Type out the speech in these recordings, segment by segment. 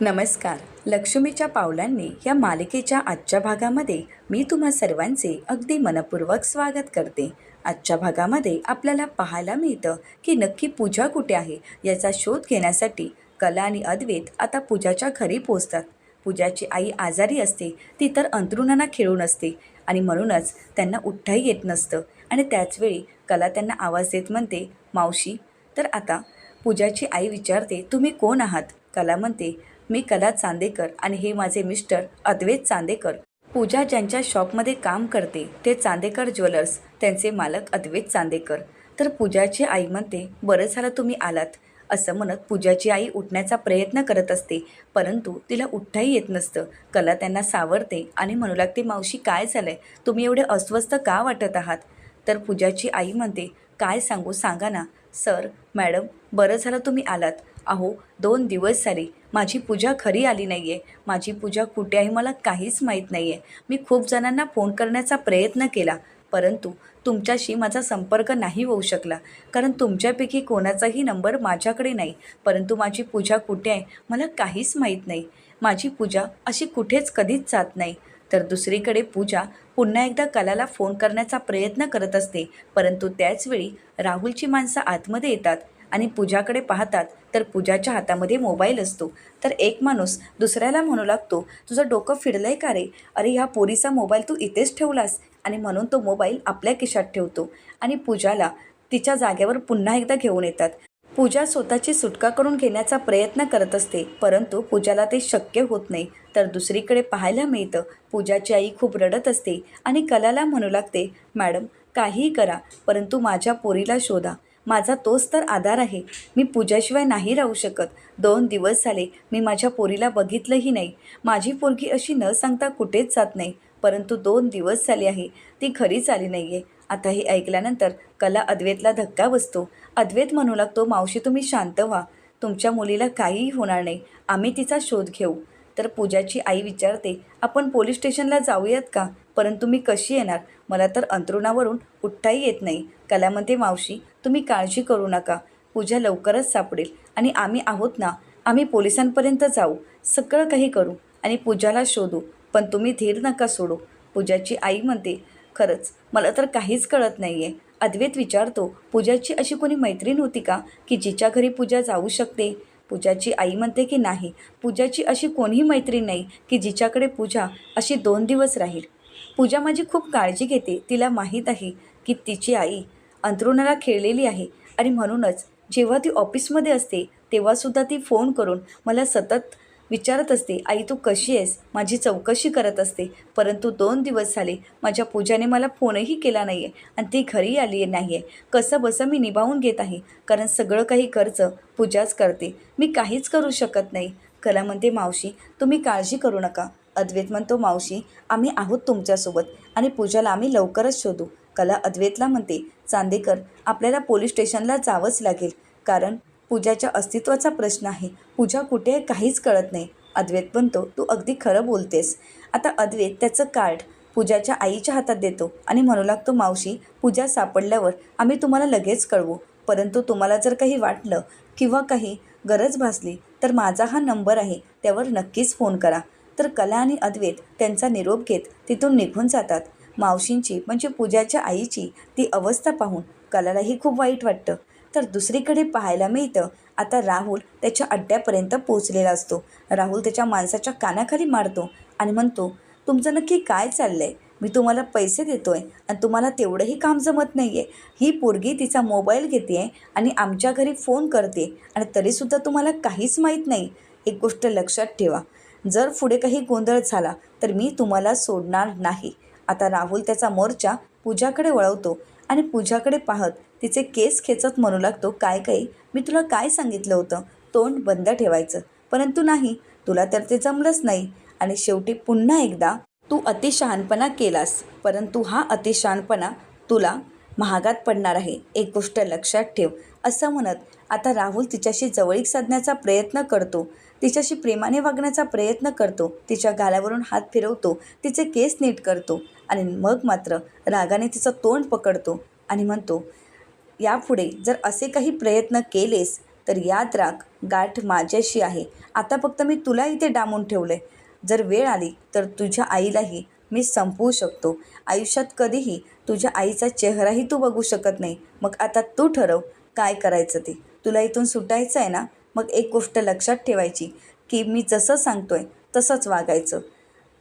नमस्कार. लक्ष्मीच्या पावलांनी या मालिकेच्या आजच्या भागामध्ये मी तुम्हा सर्वांचे अगदी मनपूर्वक स्वागत करते. आजच्या भागामध्ये आपल्याला पाहायला मिळतं की नक्की पूजा कुठे आहे याचा शोध घेण्यासाठी कला आणि अद्वैत आता पूजाच्या घरी पोचतात पूजाची आई आजारी असते ती तर अंथरुणांना खेळून असते आणि म्हणूनच त्यांना उठ्ठाही येत नसतं आणि त्याचवेळी कला त्यांना आवाज देत म्हणते मावशी तर आता पूजाची आई विचारते तुम्ही कोण आहात? कला म्हणते मी कला चांदेकर आणि हे माझे मिस्टर अद्वैत चांदेकर. पूजा ज्यांच्या शॉपमध्ये काम करते ते चांदेकर ज्वेलर्स त्यांचे मालक अद्वैत चांदेकर. तर पूजाची आई म्हणते बरं झालं तुम्ही आलात. असं म्हणत पूजाची आई उठण्याचा प्रयत्न करत असते परंतु तिला उठताही येत नसतं. कला त्यांना सावरते आणि म्हणू लागते मावशी काय झालंय? तुम्ही एवढे अस्वस्थ का वाटत आहात? तर पूजाची आई म्हणते काय सांगू सांगा ना. सर मॅडम बरं झालं तुम्ही आलात. अहो दोन दिवस झाले. माझी पूजा खरी आली नाही आहे माझी पूजा कुठे आहे मला काहीच माहीत नाही आहे मी खूप जणांना फोन करण्याचा प्रयत्न केला परंतु तुमच्याशी माझा संपर्क नाही होऊ शकला. कारण तुमच्यापैकी कोणाचाही नंबर माझ्याकडे नाही. परंतु माझी पूजा कुठे आहे मला काहीच माहीत नाही. माझी पूजा अशी कुठेच कधीच जात नाही. तर दुसरीकडे पूजा पुन्हा एकदा कलाला फोन करण्याचा प्रयत्न करत असते. परंतु त्याचवेळी राहुलची माणसं आतमध्ये येतात. आणि पूजाकडे पाहतात तर पूजाच्या हातामध्ये मोबाईल असतो. तर एक माणूस दुसऱ्याला म्हणू लागतो तुझं डोकं फिरलं आहे का रे? अरे ह्या पोरीचा मोबाईल तू इथेच ठेवलास. आणि म्हणून तो मोबाईल आपल्या खिशात ठेवतो आणि पूजाला तिच्या जागेवर पुन्हा एकदा घेऊन येतात. पूजा स्वतःची सुटका करून घेण्याचा प्रयत्न करत असते परंतु पूजाला ते शक्य होत नाही. तर दुसरीकडे पाहायला मिळतं पूजाची आई खूप रडत असते आणि कलाला म्हणू लागते मॅडम काहीही करा परंतु माझ्या पोरीला शोधा. माझा तोच तर आधार आहे. मी पूजाशिवाय नाही राहू शकत. दोन दिवस झाले मी माझ्या पोरीला बघितलंही नाही. माझी पोरगी अशी न सांगता कुठेच जात नाही. परंतु दोन दिवस झाले आहे ती खरीच आली नाही आहे आता हे ऐकल्यानंतर कला अद्वैतला धक्का बसतो. अद्वैत म्हणू लागतो मावशी तुम्ही शांत व्हा. तुमच्या मुलीला काहीही होणार नाही. आम्ही तिचा शोध घेऊ. तर पूजाची आई विचारते आपण पोलीस स्टेशनला जाऊयात का? परंतु मी कशी येणार? मला तर अंथरुणावरून उठताही येत नाही. कला म्हणते मावशी तुम्ही काळजी करू नका. पूजा लवकरच सापडेल आणि आम्ही आहोत ना आम्ही पोलिसांपर्यंत जाऊ. सगळं काही करू आणि पूजाला शोधू. पण तुम्ही धीर नका सोडू. पूजाची आई म्हणते खरंच मला तर काहीच कळत नाही आहे अद्वैत विचारतो पूजाची अशी कोणी मैत्रीण होती का की जिच्या घरी पूजा जाऊ शकते? पूजाची आई म्हणते की नाही. पूजाची अशी कोणीही मैत्रीण नाही की जिच्याकडे पूजा अशी दोन दिवस राहील. पूजा माझी खूप काळजी घेते. तिला माहीत आहे की तिची आई अंथरुणाला खेळलेली आहे आणि म्हणूनच जेव्हा ती ऑफिसमध्ये असते तेव्हासुद्धा ती फोन करून मला सतत विचारत असते आई तू कशी आहेस? माझी चौकशी करत असते. परंतु दोन दिवस झाले माझ्या पूजाने मला फोनही केला नाही आहे आणि ती घरी आली नाही आहे कसं बसं मी निभावून घेत आहे. कारण सगळं काही खर्च पूजाच करते. मी काहीच करू शकत नाही. कला म्हणते मावशी तुम्ही काळजी करू नका. अद्वैत म्हणतो मावशी आम्ही आहोत तुमच्यासोबत आणि पूजाला आम्ही लवकरच शोधू. कला अद्वैतला म्हणते चांदेकर आपल्याला पोलीस स्टेशनला जावंच लागेल कारण पूजाच्या अस्तित्वाचा प्रश्न आहे. पूजा कुठे आहे काहीच कळत नाही. अद्वैत म्हणतो तू अगदी खरं बोलतेस. आता अद्वैत त्याचं कार्ड पूजाच्या आईच्या हातात देतो आणि म्हणू लागतो मावशी पूजा सापडल्यावर आम्ही तुम्हाला लगेच कळवू. परंतु तुम्हाला जर काही वाटलं किंवा काही गरज भासली तर माझा हा नंबर आहे त्यावर नक्कीच फोन करा. तर कला आणि अद्वैत त्यांचा निरोप घेत तिथून निघून जातात. मावशींची म्हणजे पूजाच्या आईची ती अवस्था पाहून कलालाही खूप वाईट वाटतं. तर दुसरीकडे पाहायला मिळतं आता राहुल त्याच्या अड्ड्यापर्यंत पोचलेला असतो. राहुल त्याच्या माणसाच्या कानाखाली मारतो आणि म्हणतो तुमचं नक्की काय चाललं आहे मी तुम्हाला पैसे देतो आहे आणि तुम्हाला तेवढंही काम जमत नाही आहे ही पोरगी तिचा मोबाईल घेते आहे आणि आमच्या घरी फोन करते आणि तरीसुद्धा तुम्हाला काहीच माहीत नाही. एक गोष्ट लक्षात ठेवा जर पुढे काही गोंधळ झाला तर मी तुम्हाला सोडणार नाही. आता राहुल त्याचा मोर्चा पूजाकडे वळवतो आणि पूजाकडे पाहत तिचे केस खेचत म्हणू लागतो काय काही मी तुला काय सांगितलं होतं? तोंड बंद ठेवायचं. परंतु नाही तुला तर ते जमलंच नाही. आणि शेवटी पुन्हा एकदा तू अतिशहानपणा केलास. परंतु हा अतिशहानपणा तुला महागात पडणार आहे. एक गोष्ट लक्षात ठेव. असं म्हणत आता राहुल तिच्याशी जवळीक साधण्याचा प्रयत्न करतो. तिच्याशी प्रेमाने वागण्याचा प्रयत्न करतो. तिच्या गालावरून हात फिरवतो. तिचे केस नीट करतो. आणि मग मात्र रागाने तिचं तोंड पकडतो. आणि म्हणतो यापुढे जर असे काही प्रयत्न केलेस तर याद राख गाठ माझ्याशी आहे. आता फक्त मी तुला इथे डांबून ठेवलं आहे जर वेळ आली तर तुझ्या आईलाही मी संपवू शकतो. आयुष्यात कधीही तुझ्या आईचा चेहराही तू बघू शकत नाही. मग आता तू ठरव काय करायचं ते? तुला इथून सुटायचं आहे ना? मग एक गोष्ट लक्षात ठेवायची की मी जसं सांगतोय तसंच वागायचं.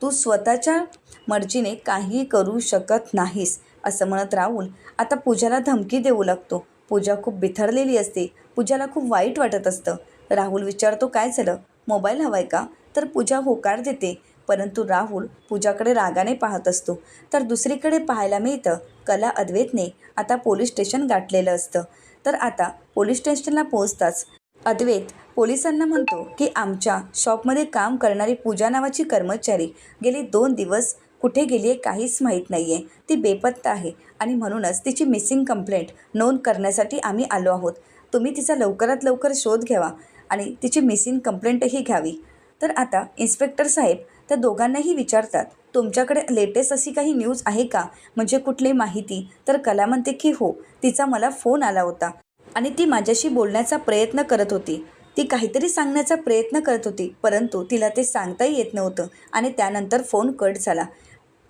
तू स्वतःच्या मर्जीने काही करू शकत नाहीस असं म्हणत राहुल. आता पूजाला धमकी देऊ लागतो. पूजा खूप बिथरलेली असते. पूजाला खूप वाईट वाटत असतं. राहुल विचारतो काय झालं? मोबाईल हवाय का? तर पूजा होकार देते. परंतु राहुल पूजाकडे रागाने पाहत असतो. तर दुसरीकडे पाहायला मिळतं कला अद्वैतने आता पोलीस स्टेशन गाठलेलं असतं. तर आता पोलीस स्टेशनला पोहोचताच अद्वैत पोलिसांना म्हणतो की आमच्या शॉपमध्ये काम करणारी पूजा नावाची कर्मचारी गेले दोन दिवस कुठे गेली आहे काहीच माहीत नाही आहे ती बेपत्ता आहे आणि म्हणूनच तिची मिसिंग कंप्लेंट नोंद करण्यासाठी आम्ही आलो आहोत. तुम्ही तिचा लवकरात लवकर शोध घ्यावा आणि तिची मिसिंग कंप्लेंटही घ्यावी. तर आता इन्स्पेक्टर साहेब त्या दोघांनाही विचारतात तुमच्याकडे लेटेस्ट अशी काही न्यूज आहे का? म्हणजे कुठली माहिती? तर कला म्हणते की हो तिचा मला फोन आला होता. आणि ती माझ्याशी बोलण्याचा प्रयत्न करत होती. ती काहीतरी सांगण्याचा प्रयत्न करत होती परंतु तिला ते सांगताही येत नव्हतं आणि त्यानंतर फोन कट झाला.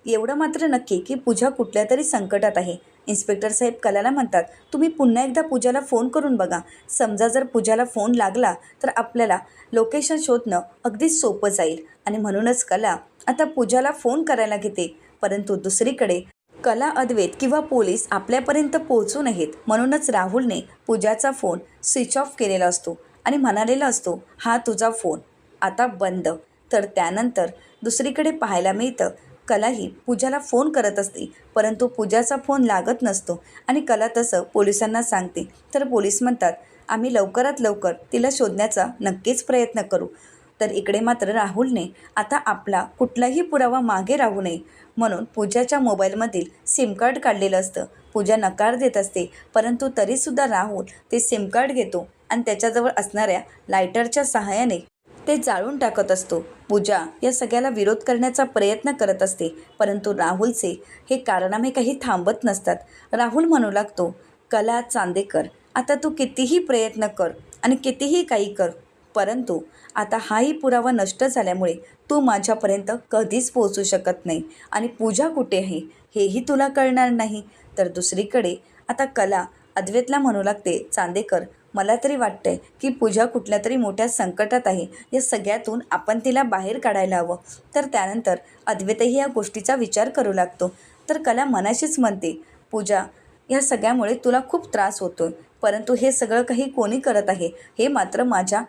एवढं मात्र नक्की की पूजा कुठल्या तरी संकटात आहे. इन्स्पेक्टर साहेब कलाला म्हणतात तुम्ही पुन्हा एकदा पूजाला फोन करून बघा. समजा जर पूजाला फोन लागला तर आपल्याला लोकेशन शोधणं अगदीच सोपं जाईल. आणि म्हणूनच कला आता पूजाला फोन करायला घेते. परंतु दुसरीकडे कला अद्वैत किंवा पोलीस आपल्यापर्यंत पोहोचू नयेत. म्हणूनच राहुलने पूजाचा फोन स्विच ऑफ केलेला असतो आणि म्हणालेला असतो हा तुझा फोन आता बंद. तर त्यानंतर दुसरीकडे पाहायला मिळतं कलाही पूजाला फोन करत असते परंतु पूजाचा फोन लागत नसतो आणि कला तसं पोलिसांना सांगते. तर पोलीस म्हणतात आम्ही लवकरात लवकर तिला शोधण्याचा नक्कीच प्रयत्न करू. तर इकडे मात्र राहुलने आता आपला कुठलाही पुरावा मागे राहू नये म्हणून पूजाच्या मोबाईलमधील सिम कार्ड काढलेलं असतं. पूजा नकार देत असते परंतु तरीसुद्धा राहुल ते सिम कार्ड घेतो आणि त्याच्याजवळ असणाऱ्या लायटरच्या सहाय्याने ते जाळून टाकत असतो. पूजा या सगळ्याला विरोध करण्याचा प्रयत्न करत असते परंतु राहुलचे हे कारनामे काही थांबत नसतात. राहुल म्हणू लागतो कला चांदेकर आता तू कितीही प्रयत्न कर आणि कितीही काही कर परंतु आता हाही पुरावा नष्ट झाल्यामुळे तू माझ्यापर्यंत कधीच पोहोचू शकत नाही. आणि पूजा कुठे आहे? हेही तुला कळणार नाही. तर दुसरीकडे आता कला अद्वैतला म्हणू लागते चांदेकर मला तरी वाटतंय की पूजा कुठल्या तरी मोठ्या संकटात आहे. या सगळ्यातून आपण तिला बाहेर काढायला हवं. तर त्यानंतर अद्वैतही या गोष्टीचा विचार करू लागतो. तर कला मनाशीच म्हणते पूजा या सगळ्यामुळे तुला खूप त्रास होतो परंतु हे सगळं काही कोणी करत आहे हे मात्र माझ्या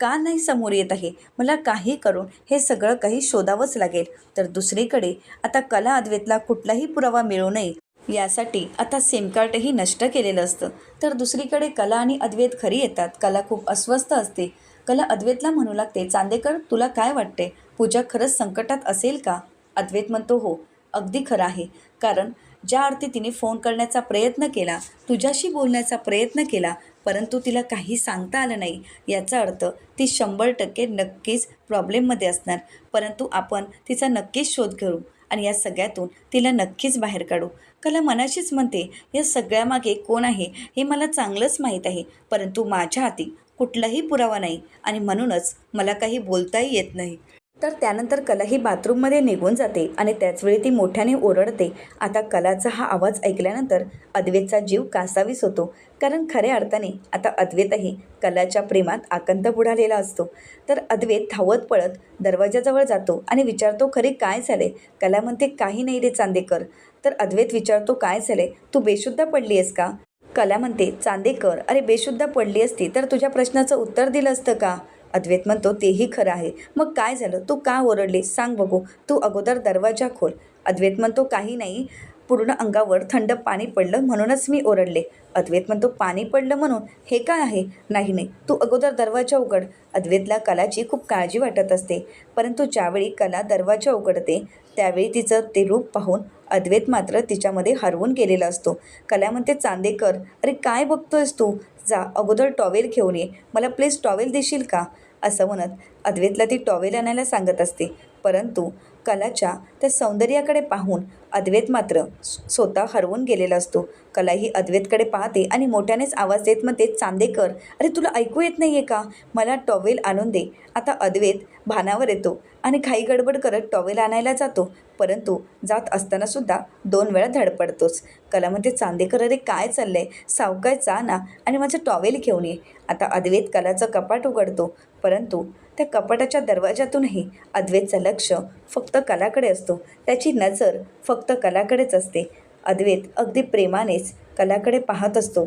का नाही समोर येत आहे? मला काही करून हे सगळं काही शोधावंच लागेल. तर दुसरीकडे आता कला अद्वेतला कुठलाही पुरावा मिळू नये. यासाठी आता सिमकार्डही नष्ट केलेलं असतं. तर दुसरीकडे कला आणि अद्वैत खरी येतात. कला खूप अस्वस्थ असते. कला अद्वैतला म्हणू लागते चांदेकर तुला काय वाटते? पूजा खरंच संकटात असेल का? अद्वैत म्हणतो हो अगदी खरं आहे. कारण ज्या अर्थी तिने फोन करण्याचा प्रयत्न केला तुझ्याशी बोलण्याचा प्रयत्न केला परंतु तिला काही सांगता आलं नाही. याचा अर्थ ती शंभर टक्के नक्कीच प्रॉब्लेममध्ये असणार. परंतु आपण तिचा नक्कीच शोध घेऊ आणि या सगळ्यातून तिला नक्कीच बाहेर काढू. कला मनाशीच म्हणते या सगळ्यामागे कोण आहे हे मला चांगलंच माहीत आहे. परंतु माझ्या हाती कुठलाही पुरावा नाही आणि म्हणूनच मला काही बोलताही येत नाही. तर त्यानंतर कला ही बाथरूममध्ये निघून जाते आणि त्याचवेळी ती मोठ्याने ओरडते. आता कलाचा हा आवाज ऐकल्यानंतर अद्वैतचा जीव कासावीस होतो. कारण खऱ्या अर्थाने आता अद्वैतही कलाच्या प्रेमात आकंत बुडालेला असतो. तर अद्वैत धावत पळत दरवाजाजवळ जातो आणि विचारतो खरे काय झाले? कला म्हणते काही नाही रे चांदेकर. तर अद्वैत विचारतो काय झाले? तू बेशुद्ध पडली आहेस का? कला म्हणते चांदेकर अरे बेशुद्ध पडली असती तर तुझ्या प्रश्नाचं उत्तर दिलं असतं का? अद्वैत म्हणतो तेही खरं आहे. मग काय झालं? तू का ओरडले? सांग बघू. तू अगोदर दरवाजा खोल. अद्वैत म्हणतो काही नाही. पूर्ण अंगावर थंड पाणी पडलं म्हणूनच मी ओरडले. अद्वैत म्हणतो पाणी पडलं म्हणून? हे काय आहे? नाही नाही. तू अगोदर दरवाजा उघड. अद्वैतला कलाची खूप काळजी वाटत असते. परंतु ज्यावेळी कला दरवाजा उघडते त्यावेळी तिचं ते रूप पाहून अद्वैत मात्र तिच्यामध्ये हरवून गेलेला असतो. कला म्हणते चांदेकर अरे काय बघतोयस तू? जा अगोदर टॉवेल घेऊन ये. मला प्लीज टॉवेल देशील का? असं म्हणत अद्वेतला ती टॉवेल आणायला सांगत असते. परंतु कलाच्या त्या सौंदर्याकडे पाहून अद्वैत मात्र स्वतः हरवून गेलेला असतो. कला ही अद्वैतकडे पाहते आणि मोठ्यानेच आवाज देत म्हणते चांदेकर अरे तुला ऐकू येत नाही आहे का? मला टॉवेल आणून दे. आता अद्वैत भानावर येतो आणि घाई गडबड करत टॉवेल आणायला जातो. परंतु जात असतानासुद्धा दोन वेळा धडपडतोच. कला म्हणते चांदेकर अरे काय चाललं आहे सावकाय चा ना आणि माझं टॉवेल घेऊन ये. आता अद्वैत कलाचं कपाट उघडतो. परंतु त्या कपाटाच्या दरवाजातूनही अद्वैतचं लक्ष फक्त कलाकडे असतो. त्याची नजर फक्त कलाकडेच असते. अद्वैत अगदी प्रेमानेच कलाकडे पाहत असतो.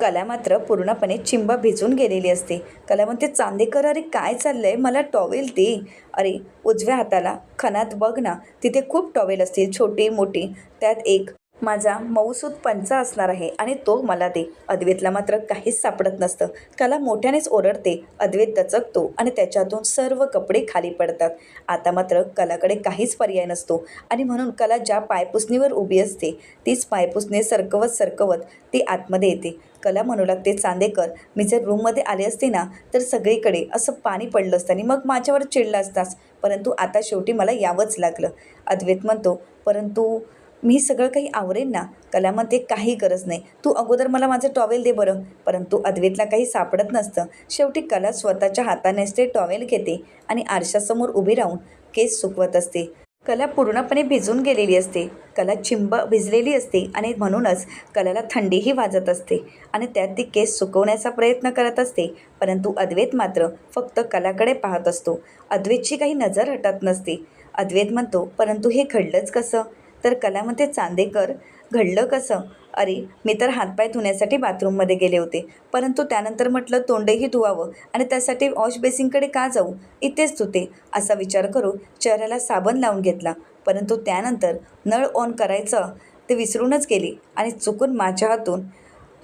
कला मात्र पूर्णपणे चिंबा भिजून गेलेली असते. कला म्हणते चांदेकर अरे काय चाललंय? मला टॉवेल दे. अरे उजव्या हाताला खणात बघ ना तिथे खूप टॉवेल असतील छोटी मोठी. त्यात एक माझा मऊसूत पंचा असणार आहे आणि तो मला दे. अद्वैतला मात्र काहीच सापडत नसतं. कला मोठ्यानेच ओरडते. अद्वैत दचकतो आणि त्याच्यातून सर्व कपडे खाली पडतात. आता मात्र कलाकडे काहीच पर्याय नसतो आणि म्हणून कला ज्या पायपुसणीवर उभी असते तीच पायपुसणी सरकवत सरकवत ती आतमध्ये येते. कला म्हणू लागते चांदेकर मी जर रूममध्ये आले असते ना तर सगळीकडे असं पाणी पडलं असतं आणि मग माझ्यावर चिडला असतास. परंतु आता शेवटी मला यावंच लागलं. अद्वैत म्हणतो परंतु मी सगळं काही आवरेन ना? कलामध्ये काही गरज नाही. तू अगोदर मला माझं टॉवेल दे बरं. परंतु अद्वैतला काही सापडत नसतं. शेवटी कला स्वतःच्या हातानेच ते टॉवेल घेते आणि आरशासमोर उभी राहून केस सुकवत असते. कला पूर्णपणे भिजून गेलेली असते. कला चिंब भिजलेली असते आणि म्हणूनच कलाला थंडीही वाजत असते आणि त्यात ती केस सुकवण्याचा प्रयत्न करत असते. परंतु अद्वैत मात्र फक्त कलाकडे पाहत असतो. अद्वैतची काही नजर हटत नसते. अद्वैत म्हणतो परंतु हे घडलंच कसं? तर कलामध्ये चांदेकर घडलं कसं? अरे मी तर हातपाय धुण्यासाठी बाथरूममध्ये गेले होते. परंतु त्यानंतर म्हटलं तोंडही धुवावं आणि त्यासाठी वॉश बेसिनकडे का जाऊ? इथेच धुते. असा विचार करून चेहऱ्याला साबण लावून घेतला. परंतु त्यानंतर नळ ऑन करायचं ते विसरूनच गेली आणि चुकून माझ्या हातून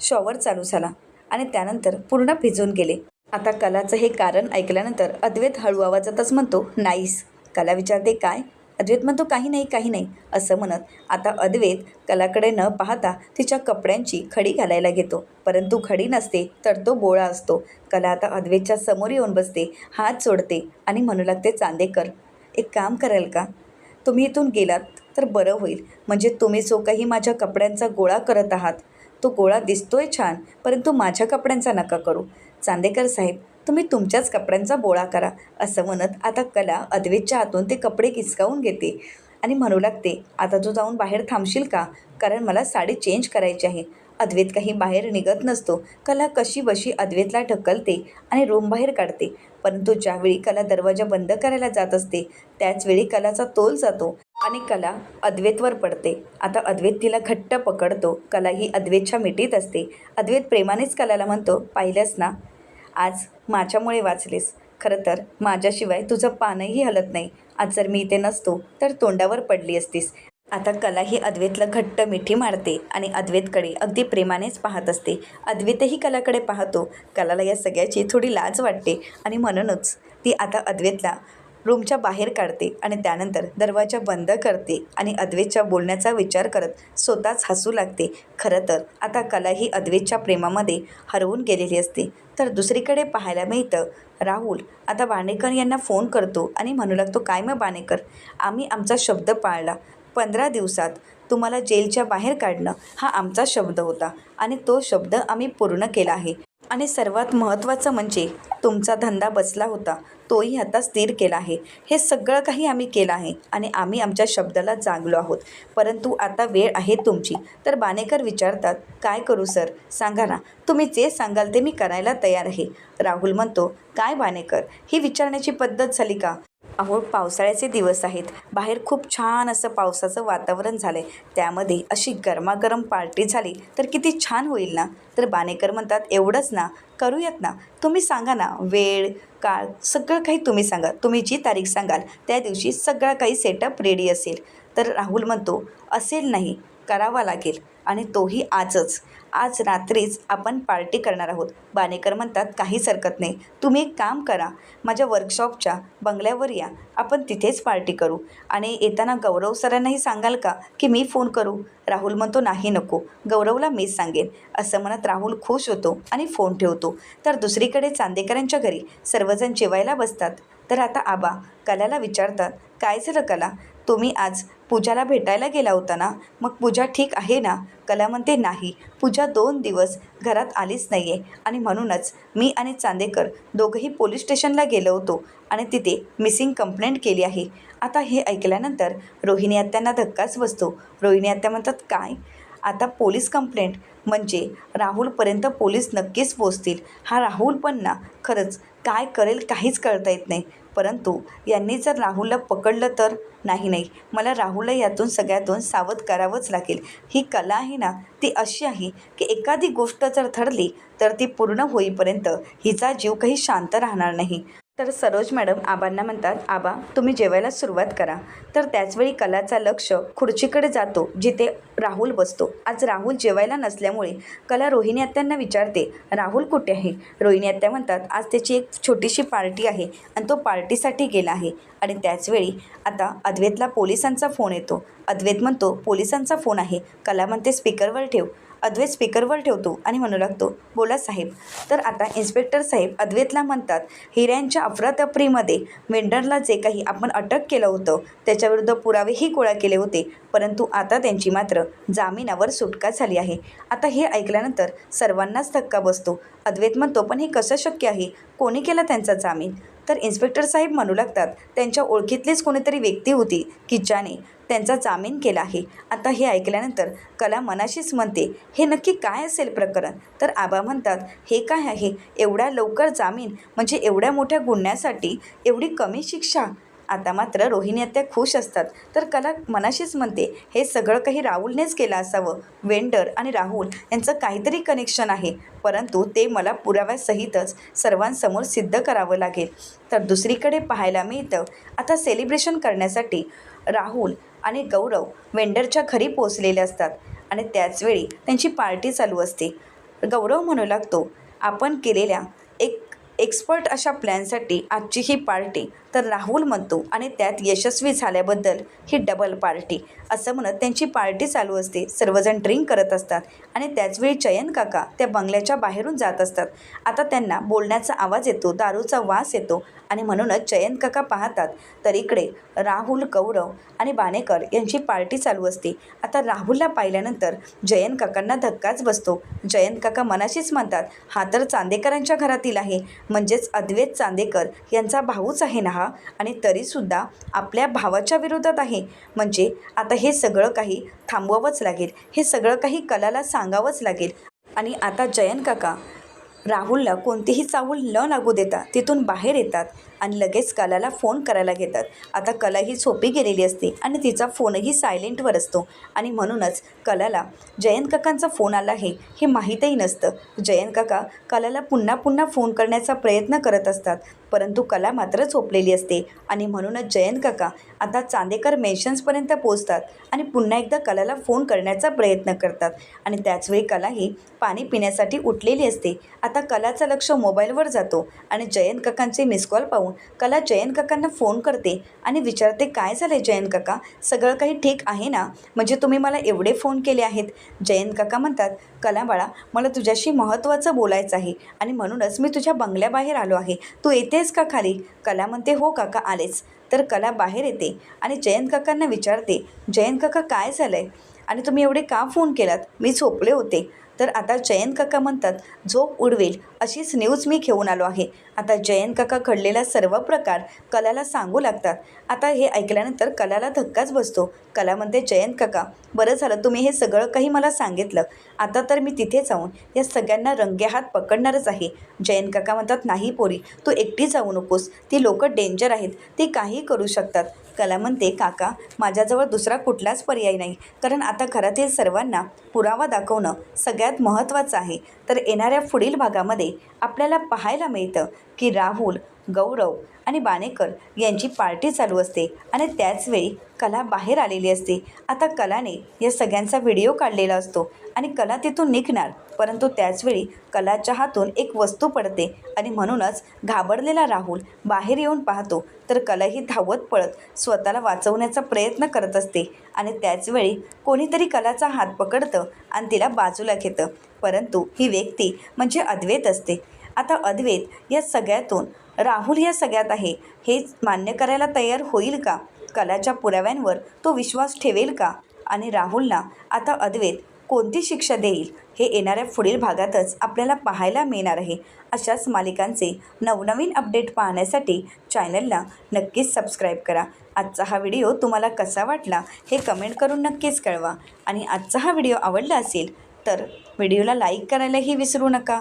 शॉवर चालू झाला आणि त्यानंतर पूर्ण भिजून गेले. आता कलाचं हे कारण ऐकल्यानंतर अद्वैत हळू आवाजातच म्हणतो नाईस कला विचारते काय? अद्वैत म्हणतो काही नाही काही नाही असं म्हणत. आता अद्वैत कलाकडे न पाहता तिच्या कपड्यांची खडी घालायला घेतो. परंतु खडी नसते तर तो बोळा असतो. कला आता अद्वैतच्या समोर येऊन बसते हात सोडते आणि म्हणू लागते चांदेकर. एक काम कराल का? तुम्ही इथून गेलात तर बरं होईल. म्हणजे तुम्ही जो काही माझ्या कपड्यांचा गोळा करत आहात तो गोळा दिसतोय छान परंतु माझ्या कपड्यांचा नका करू. चांदेकर साहेब तुम्ही तुमच्याच कपड्यांचा बोळा करा असं म्हणत आता कला अद्वेतच्या हातून ते कपडे किसकावून घेते. आणि म्हणू लागते आता तू जाऊन बाहेर थांबशील का? कारण मला साडी चेंज करायची आहे. अद्वैत काही बाहेर निघत नसतो. कला कशी बशी अद्वैतला ढकलते आणि रूम बाहेर काढते. परंतु ज्यावेळी कला दरवाजा बंद करायला जात असते त्याचवेळी कलाचा तोल जातो आणि कला अद्वैतवर पडते. आता अद्वैत तिला घट्ट पकडतो. कला ही अद्वैतच्या मिठीत असते. अद्वैत प्रेमानेच कलाला म्हणतो पाहिल्यास ना? आज माझ्यामुळे वाचलेस. खरं तर माझ्याशिवाय तुझं पानही हलत नाही. आज जर मी इथे नसतो तर तोंडावर पडली असतीस. आता कला ही अद्वैतला घट्ट मिठी मारते आणि अद्वैतकडे अगदी प्रेमानेच पाहत असते. अद्वैतही कलाकडे पाहतो. कलाला या सगळ्याची थोडी लाज वाटते. आणि म्हणूनच ती आता अद्वैतला रूमच्या बाहेर काढते आणि त्यानंतर दरवाजा बंद करते आणि अद्वेतच्या बोलण्याचा विचार करत स्वतःच हसू लागते. खरं तर आता कला ही अद्वेतच्या प्रेमामध्ये हरवून गेलेली असते. तर दुसरीकडे पाहायला मिळतं राहुल आता बाणेकर यांना फोन करतो आणि म्हणू लागतो काय मग बाणेकर आम्ही आमचा शब्द पाळला. पंधरा दिवसात तुम्हाला जेलच्या बाहेर काढणं हा आमचा शब्द होता आणि तो शब्द आम्ही पूर्ण केला आहे. आणि सर्वात महत्त्वाचं म्हणजे तुमचा धंदा बसला होता तोही आता स्थिर केला आहे. हे सगळं काही आम्ही केलं आहे आणि आम्ही आमच्या शब्दाला जागलो आहोत. परंतु आता वेळ आहे तुमची. तर बाणेकर विचारतात काय करू सर? सांगा ना. तुम्ही जे सांगाल ते मी करायला तयार आहे. राहुल म्हणतो काय बाणेकर? ही विचारण्याची पद्धत झाली का? अहो पावसाळ्याचे दिवस आहेत. बाहेर खूप छान असं पावसाचं वातावरण झालं आहे त्यामध्ये अशी गरमागरम पार्टी झाली तर किती छान होईल ना? तर बाणेकर म्हणतात एवढंच ना? करूयात ना? तुम्ही सांगा ना वेळ काळ सगळं काही तुम्ही सांगा. तुम्ही जी तारीख सांगाल त्या दिवशी सगळं काही सेटअप रेडी असेल. तर राहुल म्हणतो असेल नाही. करावा लागेल आणि तोही आजच. आज रात्रीच आपण पार्टी करणार आहोत. बाणेकर म्हणतात काहीच हरकत नाही. तुम्ही एक काम करा. माझ्या वर्कशॉपच्या बंगल्यावर या. आपण तिथेच पार्टी करू. आणि येताना गौरव सरांनाही सांगाल का की मी फोन करू? राहुल म्हणतो नाही नको. गौरवला मीच सांगेन. असं म्हणत राहुल खुश होतो आणि फोन ठेवतो. तर दुसरीकडे चांदेकरांच्या घरी सर्वजण जेवायला बसतात. तर आता आबा कलाला विचारतात काय झालं कला? तुम्ही आज पूजाला भेटायला गेला होता ना मग पूजा ठीक आहे ना? कला म्हणते नाही पूजा दोन दिवस घरात आलीच नाही आहे आणि म्हणूनच मी आणि चांदेकर दोघंही पोलीस स्टेशनला गेलो होतो आणि तिथे मिसिंग कंप्लेंट केली आहे. आता हे ऐकल्यानंतर रोहिणी आत्यांना धक्काच बसतो. रोहिणी आत्या म्हणतात काय? आता पोलीस कंप्लेंट म्हणजे राहुलपर्यंत पोलीस नक्कीच पोचतील. हा राहुल पण ना खरंच काय करेल काहीच कळता येत नाही. परंतु यांनी जर राहुलला पकडलं तर? नाही नाही. मला राहुलला यातून सगळ्यातून सावध करावंच लागेल. ही कला आहे ना ती अशी आहे की एखादी गोष्ट जर ठरली तर ती पूर्ण होईपर्यंत हिचा जीव काही शांत राहणार नाही. तर सरोज मॅडम आबांना म्हणतात आबा तुम्ही जेवायला सुरुवात करा. तर त्याचवेळी कलाचा लक्ष खुर्चीकडे जातो जिथे राहुल बसतो. आज राहुल जेवायला नसल्यामुळे कला रोहिणी आत्यांना विचारते राहुल कुठे आहे? रोहिणी आत्या म्हणतात आज त्याची एक छोटीशी पार्टी आहे आणि तो पार्टीसाठी गेला आहे. आणि त्याचवेळी आता अद्वैतला पोलिसांचा फोन येतो. अद्वैत म्हणतो पोलिसांचा फोन आहे. कला म्हणते स्पीकरवर ठेव. अद्वैत स्पीकरवर ठेवतो आणि म्हणू लागतो बोला साहेब. तर आता इन्स्पेक्टर साहेब अद्वैतला म्हणतात हिऱ्यांच्या अफरातफरीमध्ये वेंडरला जे काही आपण अटक केलं होतं त्याच्याविरुद्ध पुरावेही गोळा केले होते. परंतु आता त्यांची मात्र जामिनावर सुटका झाली आहे. आता हे ऐकल्यानंतर सर्वांनाच धक्का बसतो. अद्वैत म्हणतो पण हे कसं शक्य आहे? कोणी केला त्यांचा जामीन? तर इन्स्पेक्टर साहेब म्हणू लागतात त्यांच्या ओळखीतलीच कोणीतरी व्यक्ती होती की ज्याने त्यांचा जामीन केला आहे. आता हे ऐकल्यानंतर कला मनाशीच म्हणते हे नक्की काय असेल प्रकरण? तर आबा म्हणतात हे काय आहे? एवढ्या लवकर जामीन म्हणजे एवढ्या मोठ्या गुन्ह्यासाठी एवढी कमी शिक्षा आता मात्र रोहिणी आत्या खुश असतात. तर कला मनाशीच म्हणते हे सगळं काही राहुलनेच केलं असावं. वेंडर आणि राहुल यांचं काहीतरी कनेक्शन आहे. परंतु ते मला पुराव्यासहितच सर्वांसमोर सिद्ध करावं लागेल. तर दुसरीकडे पाहायला मिळतं आता सेलिब्रेशन करण्यासाठी राहुल आणि गौरव वेंडरच्या घरी पोचलेले असतात आणि त्याचवेळी त्यांची पार्टी चालू असते. गौरव म्हणू लागतो आपण केलेल्या एक एक्सपर्ट अशा प्लॅनसाठी आजची ही पार्टी तर राहुल म्हणतो आणि त्यात यशस्वी झाल्याबद्दल ही डबल पार्टी असं म्हणत त्यांची पार्टी चालू असते. सर्वजण ड्रिंक करत असतात. आणि त्याचवेळी चयन काका त्या बंगल्याच्या बाहेरून जात असतात. आता त्यांना बोलण्याचा आवाज येतो दारूचा वास येतो आणि म्हणूनच चयन काका पाहतात. तर इकडे राहुल कौरव आणि बाणेकर यांची पार्टी चालू असते. आता राहुलला पाहिल्यानंतर जयंत काकांना धक्काच बसतो. जयंत काका मनाशीच म्हणतात हा तर चांदेकरांच्या घरातील आहे. म्हणजेच अद्वैत चांदेकर यांचा भाऊच आहे ना हा आणि तरीसुद्धा आपल्या भावाच्या विरोधात आहे. म्हणजे आता हे सगळं काही थांबवावंच लागेल. हे सगळं काही कलाला सांगावंच लागेल. आणि आता जयंत काका राहुलला कोणतीही चावूल न लागू देता तिथून बाहेर येतात. आणि लगेच कलाला फोन करायला घेतात. आता कला ही सोपी गेलेली असते आणि तिचा फोनही सायलेंटवर असतो. आणि म्हणूनच कलाला जयंत काकांचा फोन आला आहे हे माहीतही नसतं. जयंत काका कलाला पुन्हा पुन्हा फोन करण्याचा प्रयत्न करत असतात परंतु कला मात्र झोपलेली असते. आणि म्हणूनच जयंत काका आता चांदेकर मेन्शन्सपर्यंत पोचतात आणि पुन्हा एकदा कलाला फोन करण्याचा प्रयत्न करतात. आणि त्याचवेळी कलाही पाणी पिण्यासाठी उठलेली असते. आता कलाचं लक्ष मोबाईलवर जातो आणि जयंत काकांचे मिस कॉल पाहून कला जयंत काकांना फोन करते आणि विचारते काय झालं आहे जयंत काका? सगळं काही ठीक आहे ना? म्हणजे तुम्ही मला एवढे फोन केले आहेत. जयंत काका म्हणतात कला बाळा मला तुझ्याशी महत्त्वाचं बोलायचं आहे आणि म्हणूनच मी तुझ्या बंगल्याबाहेर आलो आहे. तू येतेस का खाली? कला म्हणते हो काका आलेच. तर कला बाहेर येते आणि जयंत काकांना विचारते जयंत काका काय झालं आहे आणि तुम्ही एवढे का फोन केलात? मी झोपले होते. तर आता जयंत काका म्हणतात झोप उडवेल अशीच न्यूज मी घेऊन आलो आहे. आता जयंत काका घडलेला सर्व प्रकार कलाला सांगू लागतात. आता हे ऐकल्यानंतर कलाला धक्काच बसतो. कला म्हणते जयंत काका बरं झालं तुम्ही हे सगळं काही मला सांगितलं. आता तर मी तिथे जाऊन या सगळ्यांना रंगेहात पकडणारच आहे. जयंत काका म्हणतात नाही पोरी तू एकटी जाऊ नकोस. ती लोकं डेंजर आहेत. ती काही करू शकतात. कला म्हणते काका माझ्याजवळ दुसरा कुठलाच पर्याय नाही. कारण आता घरातील सर्वांना पुरावा दाखवणं सगळ्यात महत्त्वाचं आहे. तर येणाऱ्या पुढील भागामध्ये आपल्याला पाहायला मिळतं की राहुल गौरव आणि बाणेकर यांची पार्टी चालू असते आणि त्याचवेळी कला बाहेर आलेली असते. आता कलाने या सगळ्यांचा व्हिडिओ काढलेला असतो आणि कला तिथून निघणार परंतु त्याचवेळी कलाच्या हातून एक वस्तू पडते आणि म्हणूनच घाबरलेला राहुल बाहेर येऊन पाहतो. तर कलाही धावत पळत स्वतःला वाचवण्याचा प्रयत्न करत असते आणि त्याचवेळी कोणीतरी कलाचा हात पकडतं आणि तिला बाजूला घेतं. परंतु ही व्यक्ती म्हणजे अद्वैत असते. आता अद्वैत या सगळ्यातून राहुल या सगळ्यात आहे हे मान्य करायला तयार होईल का? कलाच्या पुराव्यांवर तो विश्वास ठेवेल का? आणि राहुलला आता अद्वैत कोणती शिक्षा देईल? हे येणाऱ्या पुढील भागातच आपल्याला पाहायला मिळणार आहे. अशाच मालिकांचे नवनवीन अपडेट पाहण्यासाठी चॅनलला नक्कीच सबस्क्राईब करा. आजचा हा व्हिडिओ तुम्हाला कसा वाटला हे कमेंट करून नक्कीच कळवा. आणि आजचा हा व्हिडिओ आवडला असेल तर व्हिडिओला लाईक करायलाही विसरू नका.